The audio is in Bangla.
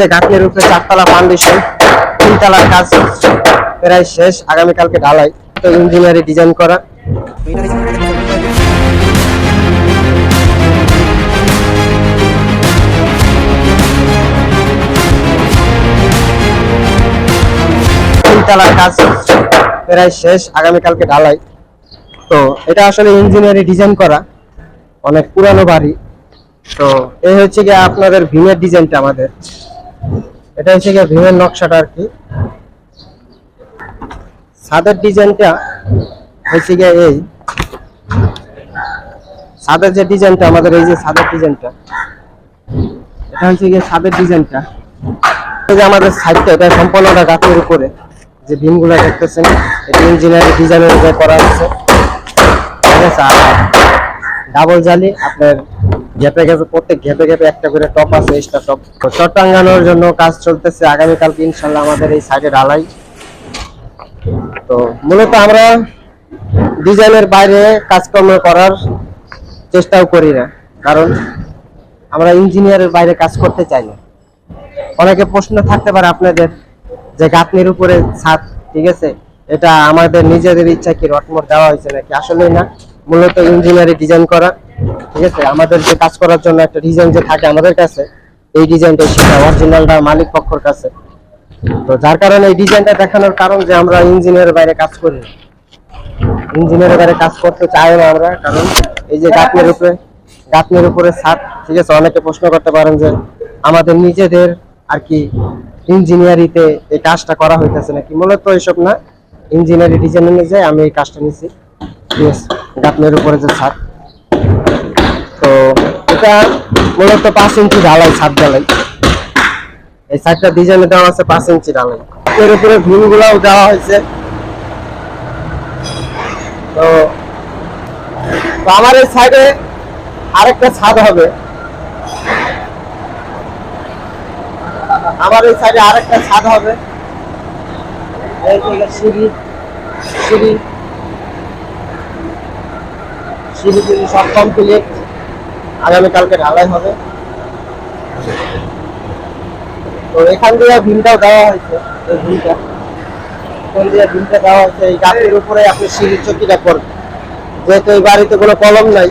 যে গাঁথনির উপরে চারতলা ফাউন্ডেশন তিনতলার কাজ প্রায় শেষ, আগামীকালকে ঢালাই। তো ইঞ্জিনিয়ারি ডিজাইন করা। তিনতলার কাজ প্রায় শেষ, আগামীকালকে ঢালাই। তো এটা আসলে ইঞ্জিনিয়ারি ডিজাইন করা। অনেক পুরানো বাড়ি। তো এই হচ্ছে গিয়ে আপনাদের ভীমের ডিজাইনটা আমাদের। এটা হচ্ছে গিয়ে ভীমের নকশাটা আর কি। ছাদের ডিজাইনটা হচ্ছে গিয়ে এই। ছাদের যে ডিজাইনটা, আমাদের এই যে ছাদের ডিজাইনটা, এটা হচ্ছে গিয়ে ছাদের ডিজাইনটা। এই যে আমাদের সাইডটা এটা সম্পূর্ণটা গাছের উপরে, যে বিমগুলো দেখতেছেন, এটা ইঞ্জিনিয়ারিং ডিজাইনের উপরে করা হচ্ছে। ঠিক আছে ডাবল জালি আপনার গ্যাপে গ্যাপে প্রত্যেক গ্যাপে গ্যাপে একটা করে টপ আছে এক্সট্রা টপ। চট টাঙ্গানোর জন্য কাজ চলতেছে আগামীকালকে, ইনশাল্লাহ আমাদের এই সাইডে ঢালাই। তো মূলত আমরা ডিজাইনের বাইরে কাজকর্ম করার চেষ্টাও করি না, কারণ আমরা ইঞ্জিনিয়ারের বাইরে কাজ করতে চাই না। অনেকে প্রশ্ন থাকতে পারে আপনাদের যে গাঁথনির উপরে ছাদ, ঠিক আছে? এটা আমাদের নিজেদের ইচ্ছা কি রটমট দেওয়া হয়েছে নাকি? আসলে না। মূলত ইঞ্জিনিয়ারিং ডিজাইন করা। ঠিক আছে? আমাদের যে কাজ করার জন্য একটা ডিজাইন যে থাকে আমাদের কাছে, এই ডিজাইনটা সেটা অরিজিনালটা মালিক পক্ষর কাছে। তো যার কারণে এই ডিজাইনটা দেখানোর কারণ যে আমরা ইঞ্জিনিয়ারের বাইরে কাজ করি ইঞ্জিনিয়ারের বাইরে কাজ করতে চাই না আমরা, কারণ এই যে গাঁথনির উপরে গাঁথনির উপরে ছাদ, ঠিক আছে? অনেকে প্রশ্ন করতে পারেন যে আমাদের নিজেদের আর কি ইঞ্জিনিয়ারিতে এই কাজটা করা হইতেছে নাকি? মূলত এসব না ইঞ্জিনিয়ারিং ডিজাইন অনুযায়ী আমি এই কাজটা নিছি। ঠিক আছে? গাঁথনির উপরে যে ছাদ। এটা মূলত পাঁচ ইঞ্চি ঢালাই ছাদ ঢালাই। এই ছাদটা ডিজাইনে দেওয়া আছে পাঁচ ইঞ্চি ঢালাই। এর উপরে ভীম গুলাও দেওয়া হয়েছে। তো আমার এই সাইডে আরেকটা ছাদ হবে। আমার এই সাইডে আরেকটা ছাদ হবে। সিঁড়ি সিঁড়ি। সিঁড়ি সব কমপ্লিট আগামীকালকে ঢালাই হবে। তো এখান দিয়ে ভিমটাও দেওয়া হয়েছে, এই দিয়ে দেওয়া হয়েছে, এই গাছের উপরে আপনি সিঁড়ির চকিটা করবেন। যেহেতু এই বাড়িতে কোনো কলম নাই